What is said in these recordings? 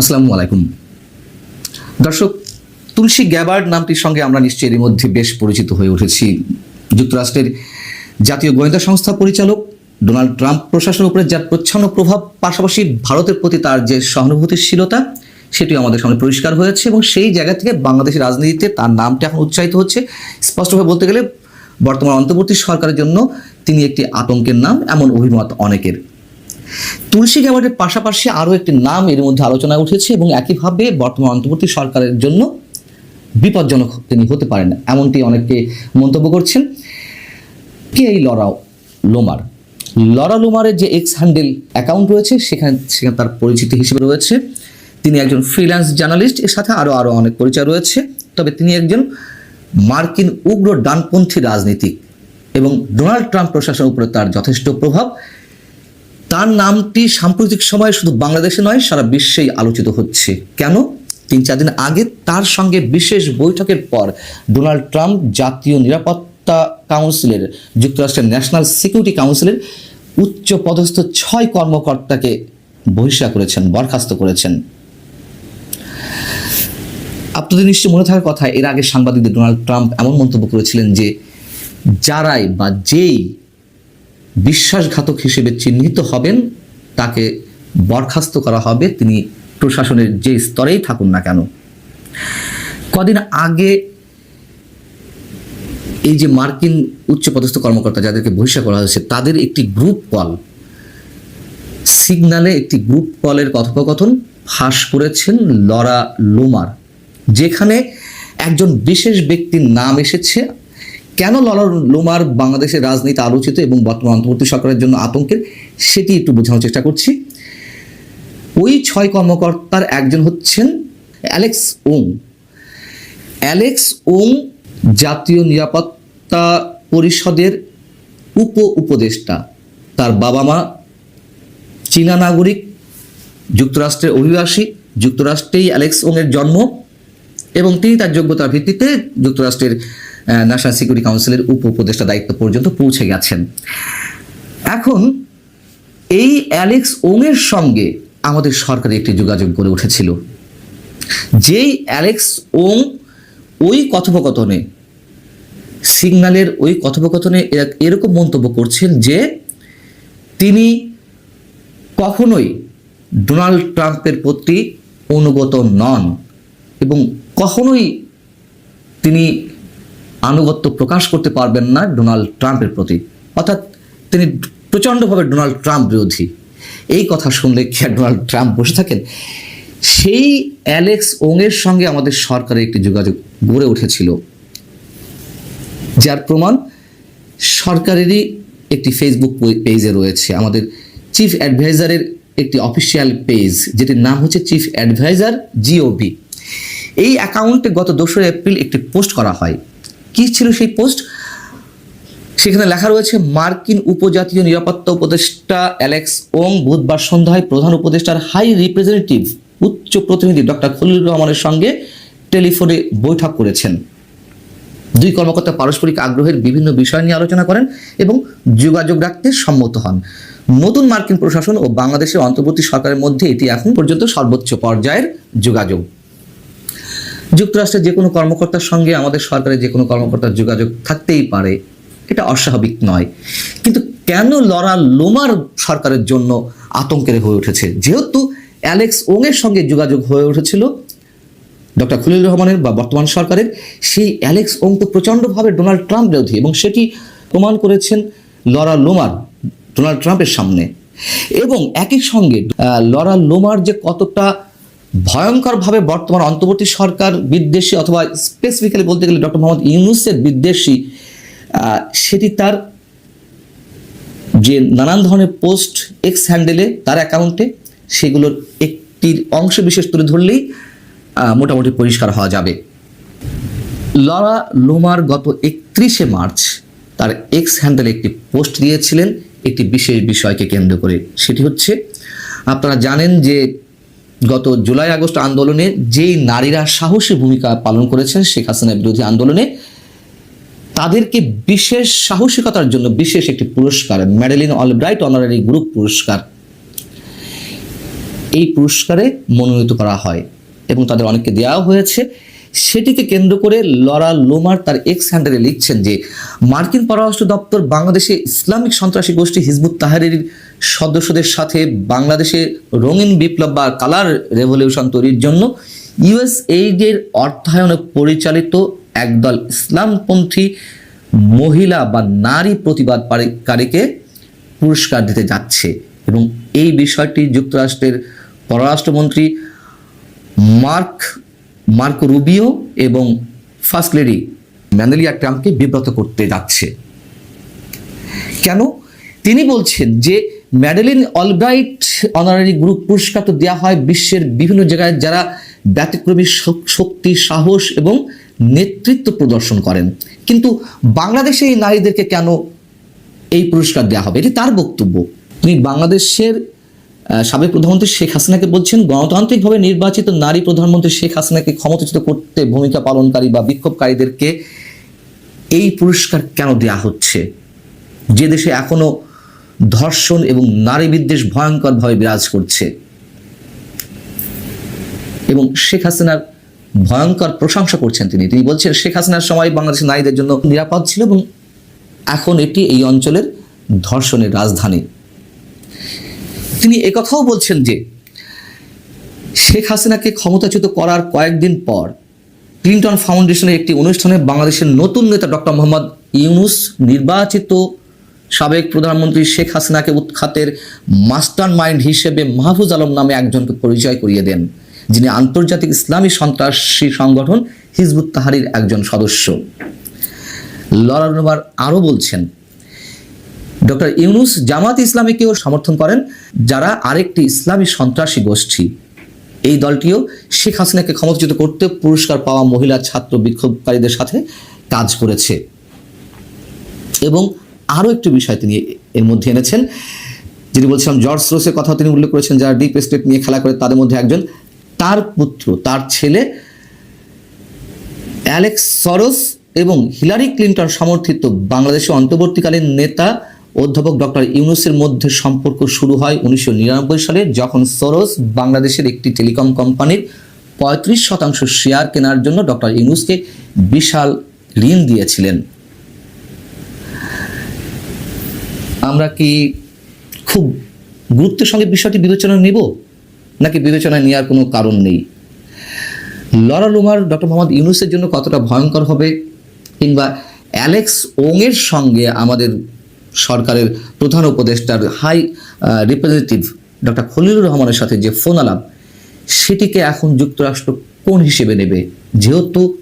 আসসালামু আলাইকুম। দর্শক, তুলসী গ্যাবার্ড নামটির সঙ্গে আমরা নিশ্চয়ই এর মধ্যে বেশ পরিচিত হয়ে উঠেছি। যুক্তরাষ্ট্রের জাতীয় গোয়েন্দা সংস্থা পরিচালক ডোনাল্ড ট্রাম্প প্রশাসনের উপরে যার প্রচ্ছন্ন প্রভাব, পাশাপাশি ভারতের প্রতি তার যে সহানুভূতিশীলতা সেটি আমাদের সামনে পরিষ্কার হয়েছে এবং সেই জায়গা থেকে বাংলাদেশের রাজনীতিতে তার নামটা এখন উচ্চারিত হচ্ছে। স্পষ্টভাবে বলতে গেলে, বর্তমান অন্তর্বর্তী সরকারের জন্য তিনি একটি আতঙ্কের নাম, এমন অভিমত অনেকের। তুলসী গ্যাবার্ডের পাশাপাশি আরও একটি নাম এর মধ্যে আলোচনায় উঠেছে এবং একইভাবে বর্তমান অন্তর্বর্তী সরকারের জন্য বিপজ্জনক তিনি হতে পারেন, এমনটি অনেকে মন্তব্য করছেন। কে এই লরা লোমার? লরা লোমারের যে এক্স হ্যান্ডেল অ্যাকাউন্ট রয়েছে, সেখানে সেখানে তার পরিচিতি হিসেবে রয়েছে। তিনি একজন ফ্রিল্যান্স জার্নালিস্ট এর সাথে আরও আরও অনেক পরিচয় রয়েছে। তবে তিনি একজন মার্কিন উগ্র ডানপন্থী রাজনীতিক এবং ডোনাল্ড ট্রাম্প প্রশাসনের উপরে তার যথেষ্ট প্রভাব। তার নামটি সাম্প্রতিক সময়ে শুধু বাংলাদেশে নয়, সারা বিশ্বেই আলোচিত হচ্ছে। কেন? তিন চার দিন আগে তার সঙ্গে বিশেষ বৈঠকের পর ডোনাল্ড ট্রাম্প জাতীয় নিরাপত্তা কাউন্সিলের, যুক্তরাষ্ট্রের ন্যাশনাল সিকিউরিটি কাউন্সিলের উচ্চ পদস্থ ছয় কর্মকর্তাকে বহিষ্কার করেছেন, বরখাস্ত করেছেন। আপনাদের নিশ্চয়ই মনে থাকার কথা, এর আগে সাংবাদিকদের ডোনাল্ড ট্রাম্প এমন মন্তব্য করেছিলেন যে, যারাই বা যেই বিশ্বাসঘাতক হিসেবে চিহ্নিত হবেন, তাকে বরখাস্ত করা হবে, তিনি প্রশাসনের যে স্তরেই থাকুন না কেন। কদিন আগে এই যে মার্কিন উচ্চপদস্থ কর্মকর্তা যাদেরকে বহিষ্কার করা হয়েছে, তাদের একটি গ্রুপ কল, সিগনালে একটি গ্রুপ কলের কথোপকথন ফাঁস করেছেন লরা লোমার, যেখানে একজন বিশেষ ব্যক্তির নাম এসেছে কেন লরা লোমার বাংলাদেশের রাজনীতি আলোচিত এবং বর্তমান অন্তর্বর্তী সরকারের জন্য আতঙ্কের, সেটি একটু বোঝানোর চেষ্টা করছি। ওই ছয় কর্মকর্তার একজন হচ্ছেন অ্যালেক্স ওং। অ্যালেক্স ওং জাতীয় নিরাপত্তা পরিষদের উপ উপদেষ্টা তার বাবা মা চীনা নাগরিক, যুক্তরাষ্ট্রের অভিবাসী, যুক্তরাষ্ট্রেই অ্যালেক্স ওং এর জন্ম এবং তিনি তার যোগ্যতার ভিত্তিতে যুক্তরাষ্ট্রের ন্যাশনাল সিকিউরিটি কাউন্সিলের উপ উপদেষ্টা দায়িত্ব পর্যন্ত পৌঁছে গেছেন। এখন এই অ্যালেক্স ওং এর সঙ্গে আমাদের সরকারি একটি যোগাযোগ গড়ে উঠেছিল। যেই অ্যালেক্স ওং ওই কথোপকথনে সিগন্যালের ওই কথোপকথনে এরা- এরকম মন্তব্য করছেন যে তিনি কখনোই ডোনাল্ড ট্রাম্পের প্রতি অনুগত নন এবং কখনোই তিনি আনুগত্য প্রকাশ করতে পারবেন না ডোনাল্ড ট্রাম্পের প্রতি। অর্থাৎ তিনি প্রচণ্ডভাবে ডোনাল্ড ট্রাম্প বিরোধী। এই কথা শুনলে কি ডোনাল্ড ট্রাম্প বসে থাকেন? সেই অ্যালেক্স ওংয়ের সঙ্গে আমাদের সরকারের একটি যোগাযোগ গড়ে উঠেছিল, যার প্রমাণ সরকারেরই একটি ফেসবুক পেজে রয়েছে। আমাদের চিফ অ্যাডভাইজারের একটি অফিসিয়াল পেজ যেটির নাম হচ্ছে চিফ অ্যাডভাইজার জিওবি এই অ্যাকাউন্টে গত দোসরা এপ্রিল একটি পোস্ট করা হয়। কি ছিল সেই পোস্ট? সেখানে লেখা রয়েছে, মার্কিন উপজাতীয় নিরাপত্তা উপদেষ্টা অ্যালেক্স ওং বুধবার সন্ধ্যায় প্রধান উপদেষ্টার হাই রিপ্রেজেন্টেটিভ উচ্চ প্রতিনিধি ডক্টর খলিলুর রহমানের সঙ্গে টেলিফোনে বৈঠক করেছেন। দুই কর্মকর্তা পারস্পরিক আগ্রহের বিভিন্ন বিষয় নিয়ে আলোচনা করেন এবং যোগাযোগ রাখতে সম্মত হন। নতুন মার্কিন প্রশাসন ও বাংলাদেশের অন্তর্বর্তী সরকারের মধ্যে এটি এখন পর্যন্ত সর্বোচ্চ পর্যায়ের যোগাযোগ। যুক্তরাষ্ট্রের যে কোনো কর্মকর্তার সঙ্গে আমাদের সরকারের যে কোনো কর্মকর্তার যোগাযোগ থাকতেই পারে, এটা অস্বাভাবিক নয়। কিন্তু কেন লরা লোমার সরকারের জন্য আতঙ্কের হয়ে উঠেছে? যেহেতু অ্যালেক্স ওংয়ের সঙ্গে যোগাযোগ হয়ে উঠেছিল, ডক্টর খলিল রহমানের বা বর্তমান সরকারের, সেই অ্যালেক্স ওং তো প্রচণ্ডভাবে ডোনাল্ড ট্রাম্প বিরোধী এবং সেটি প্রমাণ করেছেন লরা লোমার, ডোনাল্ড ট্রাম্পের সামনে। এবং একই সঙ্গে লরা লোমার যে কতটা ভয়ঙ্করভাবে বর্তমান অন্তর্বর্তী সরকার, বিদ্বেষী অথবা স্পেসিফিক্যালি বলতে গেলে ডক্টর মোহাম্মদ ইউনুসের বিদ্বেষী সেটি তার যে নানান ধরনের পোস্ট এক্স হ্যান্ডেলে তার অ্যাকাউন্টে সেগুলোর একটির অংশ বিশেষ তুলে ধরলেই মোটামুটি পরিষ্কার হওয়া যাবে। লরা লোমার গত একত্রিশে মার্চ তার এক্স হ্যান্ডেলে একটি পোস্ট দিয়েছিলেন, একটি বিশেষ বিষয়কে কেন্দ্র করে। সেটি হচ্ছে, আপনারা জানেন যে গত জুলাই আগস্ট আন্দোলনে যেই নারীরা সাহসী ভূমিকা পালন করেছেন শেখ হাসিনা বিরোধী আন্দোলনে, তাদেরকে বিশেষ সাহসিকতার জন্য বিশেষ একটি পুরস্কার ম্যাডেলিন অলব্রাইট অনারারি গ্রুপ পুরস্কার। এই পুরস্কারে মনোনীত করা হয় এবং তাদের অনেককে দেওয়া হয়েছে। সেটিকে কেন্দ্র করে লরা লোমার তার এক্স হ্যান্ডেলে লিখছেন যে, মার্কিন পররাষ্ট্র দপ্তর বাংলাদেশে ইসলামিক সন্ত্রাসী গোষ্ঠী হিজবুত তাহারির সদস্যদের সাথে বাংলাদেশে রঙিন বিপ্লব বা কালার রেভলিউশন তৈরির জন্য ইউএস এইডের অর্থায়নে পরিচালিত একদল ইসলামপন্থী মহিলা বা নারী প্রতিবাদকারীকে পুরস্কার দিতে যাচ্ছে এবং এই বিষয়টি যুক্তরাষ্ট্রের পররাষ্ট্রমন্ত্রী মার্ক, মার্কো রুবিও এবং ফার্স্ট লেডি ম্যানেলিয়া ট্রাম্পকে বিব্রত করতে যাচ্ছে। কেন? তিনি বলছেন যে ম্যাডেলিন অলব্রাইট অনারারি গ্রুপ পুরস্কার তো দেওয়া হয় বিশ্বের বিভিন্ন জায়গায় যারা ব্যতিক্রমী শক্তি, সাহস এবং নেতৃত্ব প্রদর্শন করেন। কিন্তু বাংলাদেশে এই নারীদেরকে কেন এই পুরস্কার দেওয়া হবে? এটি তার বক্তব্য। তিনি বাংলাদেশের সাবেক প্রধানমন্ত্রী শেখ হাসিনাকে বলছেন, গণতান্ত্রিকভাবে নির্বাচিত নারী প্রধানমন্ত্রী শেখ হাসিনাকে ক্ষমতাচ্যুত করতে ভূমিকা পালনকারী বা বিক্ষোভকারীদেরকে এই পুরস্কার কেন দেওয়া হচ্ছে? যে দেশে এখনও ধর্ষণ এবং নারী বিদ্বেষ ভয়ঙ্করভাবে বিরাজ করছে। এবং শেখ হাসিনার ভয়ঙ্কর প্রশংসা করছেন তিনি। তিনি বলছেন, শেখ হাসিনার সময় বাংলাদেশের নারীদের জন্য নিরাপদ ছিল এবং এখন এটি এই অঞ্চলের ধর্ষণের রাজধানী। তিনি একথাও বলছেন যে, শেখ হাসিনাকে ক্ষমতাচ্যুত করার কয়েকদিন পর ক্লিন্টন ফাউন্ডেশনের একটি অনুষ্ঠানে বাংলাদেশের নতুন নেতা ডক্টর মোহাম্মদ ইউনুস নির্বাচিত সাবেক প্রধানমন্ত্রী শেখ হাসিনাকে উৎখাতের মাস্টার মাইন্ড হিসেবে মাহফুজ আলম নামে একজনকে পরিচয় করিয়ে দেন, যিনি আন্তর্জাতিক ইসলামী সন্ত্রাসী সংগঠন হিজবুত তাহারির একজন সদস্য। লরানুমার আরও বলছেন, ডক্টর ইউনুস জামাত ইসলামীকেও সমর্থন করেন, যারা আরেকটি ইসলামী সন্ত্রাসী গোষ্ঠী। এই দলটিও শেখ হাসিনাকে ক্ষমতাচ্যুত করতে পুরস্কার পাওয়া মহিলা ছাত্র বিক্ষোভকারীদের সাথে কাজ করেছে। এবং আরও একটি বিষয় তিনি এর মধ্যে এনেছেন, যিনি বলছিলাম, জর্জ রোসের কথা তিনি উল্লেখ করেছেন, যারা ডিপ স্টেট নিয়ে খেলা করে তাদের মধ্যে একজন। তার পুত্র, তার ছেলে অ্যালেক্স সরোস এবং হিলারি ক্লিন্টন সমর্থিত বাংলাদেশের অন্তর্বর্তীকালীন নেতা অধ্যাপক ডক্টর ইউনুসের মধ্যে সম্পর্ক শুরু হয় উনিশশো নিরানব্বই সালে, যখন সরোস বাংলাদেশের একটি টেলিকম কোম্পানির পঁয়ত্রিশ শতাংশ শেয়ার কেনার জন্য ডক্টর ইউনুসকে বিশাল ঋণ দিয়েছিলেন। আমরা কি খুব গুরুত্বের সঙ্গে বিষয়টি বিবেচনা নেব? নাকি বিবেচনায় নেওয়ার কোনো কারণ নেই? লরা লুমার ডক্টর মোহাম্মদ ইউনুসের জন্য কতটা ভয়ঙ্কর হবে? কিংবা অ্যালেক্স ওংয়ের সঙ্গে আমাদের সরকারের প্রধান উপদেষ্টার হাই রিপ্রেজেন্টেটিভ ডক্টর খলিলুর রহমানের সাথে যে ফোন আলাপ সেটিকে এখন যুক্তরাষ্ট্র কোন হিসেবে নেবে? যেহেতু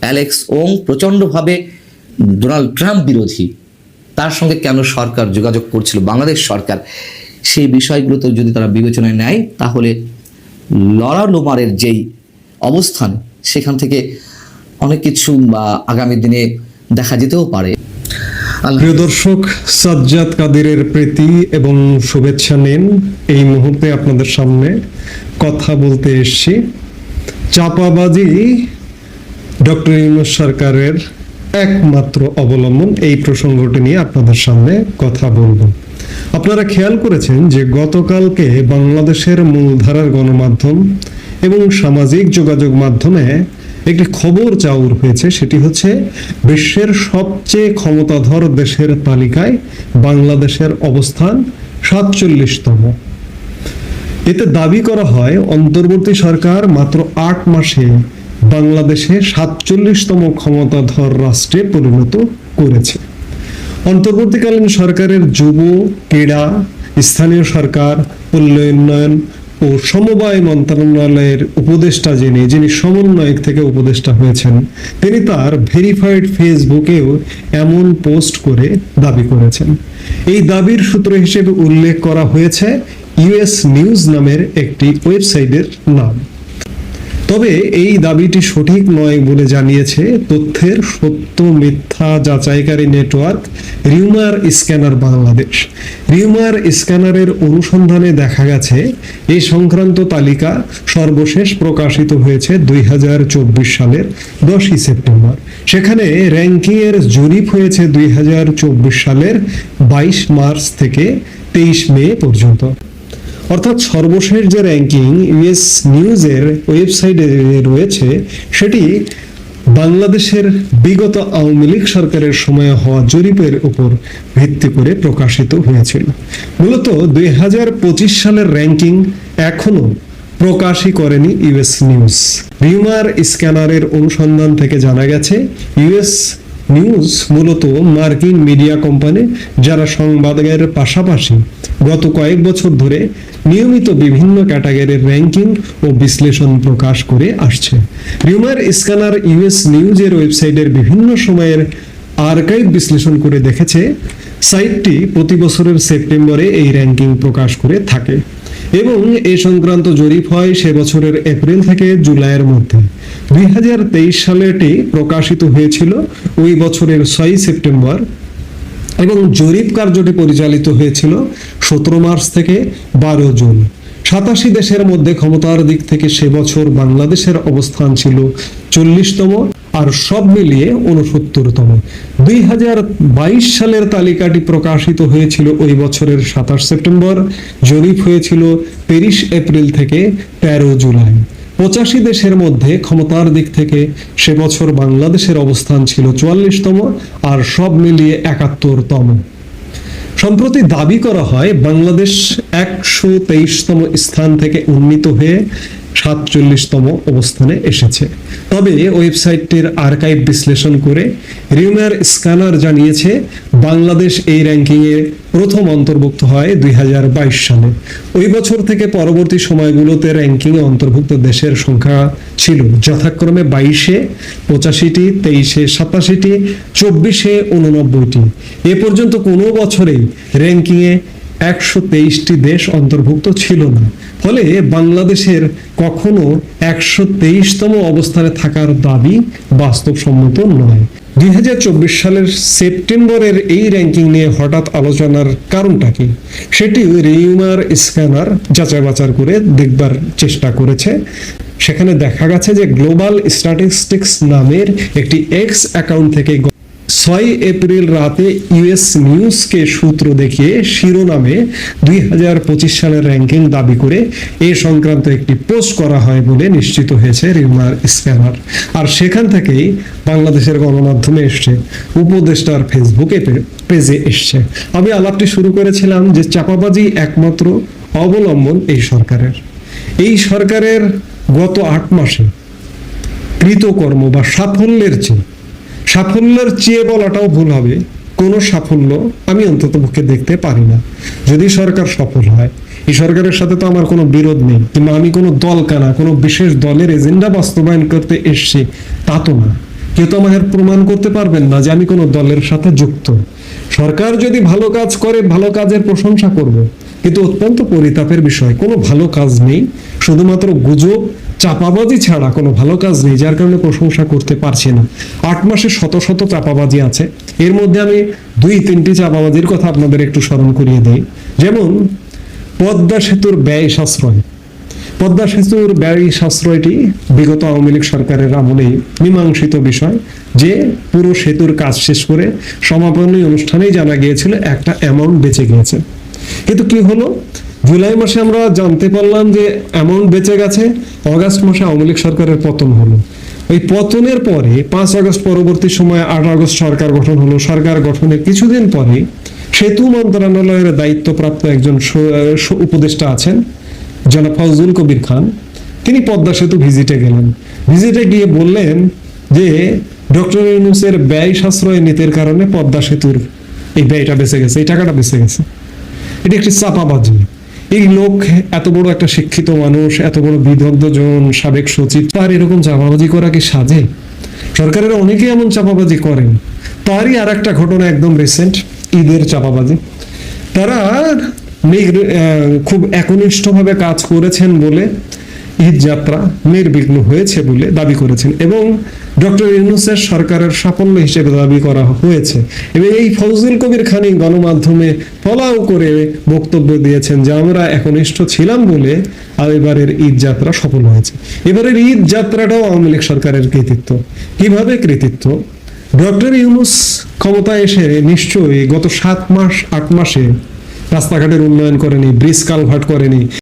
অ্যালেক্স ওং প্রচণ্ডভাবে ডোনাল্ড ট্রাম্প বিরোধী। তার সঙ্গে কেন সরকার যোগাযোগ করছিল, বাংলাদেশ সরকার, সেই বিষয়গুলোতে যদি তারা বিবেচনায় নেয়, তাহলে লরা লোমারের যেই অবস্থান, সেখান থেকে অনেক কিছু আগামী দিনে দেখা যেতেও পারে। প্রিয় দর্শক, সাজ্জাদ কাদিরের প্রীতি এবং শুভেচ্ছা নিন। এই মুহূর্তে আপনাদের সামনে কথা বলতে এসেছি। চাপাবাজি, ডক্টর ইউনুস সরকারের একমাত্র অবলম্বন এই প্রসঙ্গটি নিয়ে আপনাদের সামনে কথা বলব। আপনারা খেয়াল করেছেন যে গতকালকে বাংলাদেশের মূলধারার গণমাধ্যম এবং সামাজিক যোগাযোগ মাধ্যমে একটি খবর চাউর হয়েছে, সেটি হচ্ছে বিশ্বের সবচেয়ে ক্ষমতাধর দেশের তালিকায় বাংলাদেশের অবস্থান সাতচল্লিশতম। এতে দাবি করা হয়, অন্তর্বর্তী সরকার মাত্র আট মাসে বাংলাদেশে সাতচল্লিশতম ক্ষমতাধর রাষ্ট্রে পরিণত করেছে। অন্তর্বর্তীকালীন সরকারের যুব, ক্রীড়া, স্থানীয় সরকার, উন্নয়ন ও সমবায় মন্ত্রণালয়ের উপদেষ্টা যিনি যিনি সমন্বয়ক থেকে উপদেষ্টা হয়েছেন, তিনি তার ভেরিফাইড ফেসবুকেও এমন পোস্ট করে দাবি করেছেন। এই দাবির সূত্র হিসেবে উল্লেখ করা হয়েছে, ইউএস নিউজ নামের একটি ওয়েবসাইটের নাম। তবে এই দাবিটি সঠিক নয় বলে জানিয়েছে তথ্যের সত্য মিথ্যা যাচাইকারী network rumour scanner Bangladesh. Rumour স্ক্যানারের অনুসন্ধানে দেখা গেছে এই সংক্রান্ত তালিকা সর্বশেষ প্রকাশিত হয়েছে দুই হাজার চব্বিশ সালের দশই সেপ্টেম্বর। সেখানে র্যাঙ্কিং এর জরিপ হয়েছে দুই হাজার চব্বিশ সালের বাইশ মার্চ থেকে তেইশ মে পর্যন্ত। অর্থাৎ সর্বশেষ যে র্যাঙ্কিং ইউএস নিউজের ওয়েবসাইটে রয়েছে, সেটি বাংলাদেশের বিগত আওয়ামী লীগ সরকারের সময়ে হওয়া জরিপের উপর ভিত্তি করে প্রকাশিত হয়েছিল। মূলত দুই হাজার পঁচিশ সালের র্যাঙ্কিং এখনও প্রকাশই করেনি ইউএস নিউজ। রিউমার স্ক্যানারের অনুসন্ধান থেকে জানা গেছে, ইউএস নিউজ মূলত মার্কিন মিডিয়া কোম্পানি, যারা সংবাদের পাশাপাশি গত কয়েক বছর ধরে নিয়মিত বিভিন্ন ক্যাটাগরির র্যাঙ্কিং ও বিশ্লেষণ প্রকাশ করে আসছে। রিউমার স্ক্যানার ইউএস নিউজের ওয়েবসাইটের বিভিন্ন সময়ের আর্কাইভ বিশ্লেষণ করে দেখেছে, সাইটটি প্রতি বছরের সেপ্টেম্বরে এই র্যাঙ্কিং প্রকাশ করে থাকে। এবং এ সংক্রান্ত জরিপ হয় সে বছরের এপ্রিল থেকে জুলাইয়ের মধ্যে। দুই সালে এটি প্রকাশিত হয়েছিল ওই বছরের ছয়ই সেপ্টেম্বর এবং জরিপ কার্যটি পরিচালিত হয়েছিল সতেরো মার্চ থেকে বারো জুন। সাতাশি দেশের মধ্যে ক্ষমতার দিক থেকে সে বছর বাংলাদেশের অবস্থান ছিল চল্লিশতম। আর সব মিলিয়ে উনসত্তরতম দুই হাজার বাইশ সালের তালিকাটি প্রকাশিত হয়েছিল ওই বছরের সাতাশ সেপ্টেম্বর, জরিপ হয়েছিল তিরিশ এপ্রিল থেকে তেরো জুলাই। পঁচাশি দেশের মধ্যে ক্ষমতার দিক থেকে সে বছর বাংলাদেশের অবস্থান ছিল চুয়াল্লিশতম আর সব মিলিয়ে একাত্তরতম। সম্প্রতি দাবি করা হয়, বাংলাদেশ একশো তেইশতম স্থান থেকে উন্নীত হয়ে সাতচল্লিশতম অবস্থানে এসেছে। তবে ওয়েবসাইটটির আর্কাইভ বিশ্লেষণ করে রিউমার স্ক্যানার জানিয়েছে, বাংলাদেশ এই র্যাঙ্কিংয়ে প্রথম অন্তর্ভুক্ত হয় দুই হাজার বাইশ সালে। ওই বছর থেকে পরবর্তী সময়গুলোতে র্যাঙ্কিংয়ে অন্তর্ভুক্ত দেশের সংখ্যা ছিল যথাক্রমে বাইশে, পঁচাশিটি, তেইশে, সাতাশিটি, চব্বিশে, উননব্বইটি। এ পর্যন্ত কোনো বছরেই র্যাঙ্কিংয়ে একশো তেইশটি দেশ অন্তর্ভুক্ত ছিল না। ফলে বাংলাদেশের কখনো একশো তেইশতম অবস্থানে থাকার দাবি বাস্তবসম্মত নয়। দুই সালের সেপ্টেম্বরের এই র্যাঙ্কিং নিয়ে হঠাৎ আলোচনার কারণটা কি? সেটি রিউমার স্ক্যানার যাচাই বাচার করে দেখবার চেষ্টা করেছে। সেখানে দেখা গেছে যে গ্লোবাল স্ট্যাটিস্টিক্স নামের একটি এক্স অ্যাকাউন্ট থেকে ছয় এপ্রিল রাতে ইউএস নিউজকে সূত্র দেখিয়ে শিরোনামে দুই হাজার পঁচিশ সালের র্যাঙ্কিং দাবি করে এ সংক্রান্ত একটি পোস্ট করা হয় বলে নিশ্চিত হয়েছে রিউমার স্ক্যানার আর সেখান থেকেই বাংলাদেশের গণমাধ্যমে এসছে, উপদেষ্টার ফেসবুকে পেজে এসছে। আমি আলাপটি শুরু করেছিলাম যে চাপাবাজি একমাত্র অবলম্বন এই সরকারের। এই সরকারের গত আট মাসে কৃতকর্ম বা সাফল্যের চেয়ে সাফল্যের চেয়ে বলাটাও ভুল হবে। কোনো সাফল্য আমি অন্তত পক্ষে দেখতে পারি না। যদি সরকার সফল হয়, এই সরকারের সাথে তো আমার কোনো বিরোধ নেই, কিংবা আমি কোনো দল কানা, কোনো বিশেষ দলের এজেন্ডা বাস্তবায়ন করতে এসছি, তা তো না। কেউ তো আমাদের প্রমাণ করতে পারবেন না যে আমি কোনো দলের সাথে যুক্ত। সরকার যদি ভালো কাজ করে, ভালো কাজের প্রশংসা করব, কিন্তু অত্যন্ত পরিতাপের বিষয়, কোনো ভালো কাজ নেই শুধুমাত্র গুজব, চাপাবাজি ছাড়া কোনো ভালো কাজ নেই, যার কারণে প্রশংসা করতে পারছি না। আট মাসে শত শত চাপাবাজি আছে। এর মধ্যে আমি দুই, তিনটি চাপাবাজির কথা আপনাদের একটু স্মরণ করিয়ে দিই। যেমন, পদ্মা সেতুর ব্যয় সাশ্রয়। পদ্মা সেতুর ব্যয় সাশ্রয়টি বিগত আওয়ামী লীগ সরকারের আমলেই মীমাংসিত বিষয়, যে পুরো সেতুর কাজ শেষ করে সমাপনী অনুষ্ঠানেই জানা গিয়েছিল একটা অ্যামাউন্ট বেঁচে গিয়েছে। কিন্তু কি হলো? জুলাই মাসে আমরা জানতে পারলাম যে অ্যামাউন্ট বেঁচে গেছে, অগাস্ট মাসে আওয়ামী লীগ সরকারের পতন হলো। ওই পতনের পরে পাঁচ আগস্ট পরবর্তী সময়ে আট আগস্ট সরকার গঠন হলো। সরকার গঠনের কিছুদিন পরে সেতু মন্ত্রণালয়ের দায়িত্বপ্রাপ্ত একজন উপদেষ্টা আছেন, জনাব ফজলুল কবির খান। তিনি পদ্মা সেতু ভিজিটে গেলেন। ভিজিটে গিয়ে বললেন যে, ডক্টর ইউনুসের ব্যয় সাশ্রয় নীতির কারণে পদ্মা সেতুর এই ব্যয়টা বেঁচে গেছে, এই টাকাটা বেঁচে গেছে। এটি একটি চাপাবাজি। এই লোক এত বড় একটা শিক্ষিত মানুষ, এত বড় বিদগ্ধ জন, সাবেক সচিব, তার এরকম চাপাবাজি করা কি সাজে? সরকারের অনেকেই এমন চাপাবাজি করেন। তারই আর একটা ঘটনা একদম রিসেন্ট ঈদের চাপাবাজি। তারা খুব একনিষ্ঠভাবে কাজ করেছেন বলে ঈদ যাত্রা নির্বিঘ্ন হয়েছে বলে দাবি করেছেন এবং ডক্টর ইউনুসের সরকারের সাফল্য হিসেবে দাবি করা হয়েছে। এবং এই ফজল কবির খানি গণমাধ্যমে ফলাও করে বক্তব্য দিয়েছেন যে, আমরা একনিষ্ঠ ছিলাম বলে এবারের ঈদ যাত্রা সফল হয়েছে। এবারের ঈদ যাত্রাটাও আওয়ামী লীগ সরকারের কৃতিত্ব। কীভাবে কৃতিত্ব? ডক্টর ইউনুস ক্ষমতা এসে নিশ্চয়ই গত সাত মাস, আট মাসে রাস্তাঘাটের উন্নয়ন করেনি, ব্রিজ কালভার্ট করেনি।